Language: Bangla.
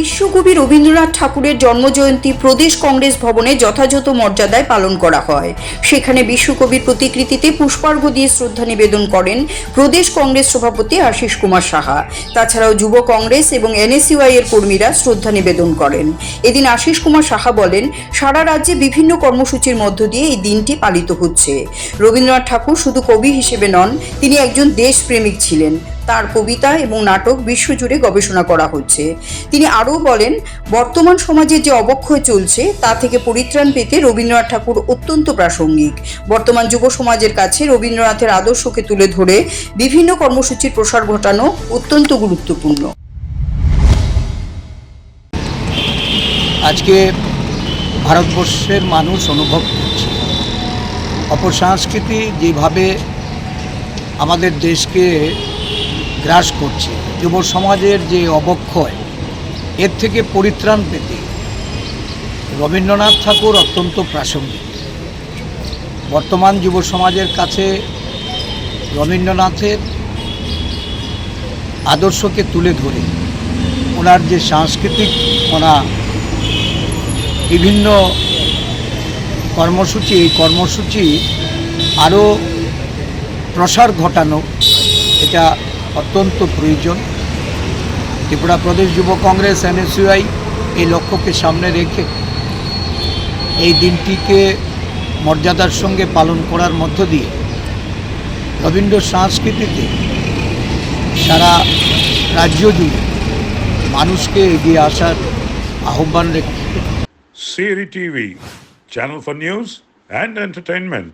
বিশ্বকবি রবীন্দ্রনাথ ঠাকুরের জন্মজয়ন্তী প্রদেশ কংগ্রেস ভবনে যথাযথ মর্যাদায় পালন করা হয়। সেখানে বিশ্বকবির প্রতিকৃতিতে পুষ্পার্ঘ দিয়ে শ্রদ্ধা নিবেদন করেন প্রদেশ কংগ্রেস সভাপতি আশিস কুমার সাহা। তাছাড়াও যুব কংগ্রেস এবং এনএসইউআই এর কর্মীরা শ্রদ্ধা নিবেদন করেন। এদিন আশিস কুমার সাহা বলেন, সারা রাজ্যে বিভিন্ন কর্মসূচির মধ্য দিয়ে এই দিনটি পালিত হচ্ছে। রবীন্দ্রনাথ ঠাকুর শুধু কবি হিসেবে নন, তিনি একজন দেশপ্রেমিক ছিলেন। তার কবিতা এবং নাটক বিশ্বজুড়ে গবেষণা করা হচ্ছে। তিনি আরও বলেন, বর্তমান সমাজে যে অবক্ষয় চলছে, তা থেকে পরিত্রাণ পেতে রবীন্দ্রনাথ ঠাকুর অত্যন্ত প্রাসঙ্গিক। বর্তমান যুব সমাজের কাছে রবীন্দ্রনাথের আদর্শকে তুলে ধরে বিভিন্ন কর্মসূচির প্রসার ঘটানো অত্যন্ত গুরুত্বপূর্ণ। আজকে ভারতবর্ষের মানুষ অনুভব করছে। অপসংস্কৃতি যেভাবে আমাদের দেশকে গ্রাস করছে। যুব সমাজের যে অবক্ষয়, এর থেকে পরিত্রাণ পেতে রবীন্দ্রনাথ ঠাকুর অত্যন্ত প্রাসঙ্গিক। বর্তমান যুব সমাজের কাছে রবীন্দ্রনাথের আদর্শকে তুলে ধরে ওনার যে সাংস্কৃতিক ওনা বিভিন্ন কর্মসূচি, এই কর্মসূচি আরও প্রসার ঘটানো, এটা অত্যন্ত প্রয়োজন ত্রিপুরা প্রদেশ যুব কংগ্রেস এনএসইউআই এই লক্ষ্যকে সামনে রেখে এই দিনটিকে মর্যাদার সঙ্গে পালন করার মধ্য দিয়ে রবীন্দ্র সংস্কৃতিতে সারা রাজ্য জুড়ে মানুষকে এগিয়ে আসার আহ্বান রেখে Siri TV, channel for news and entertainment.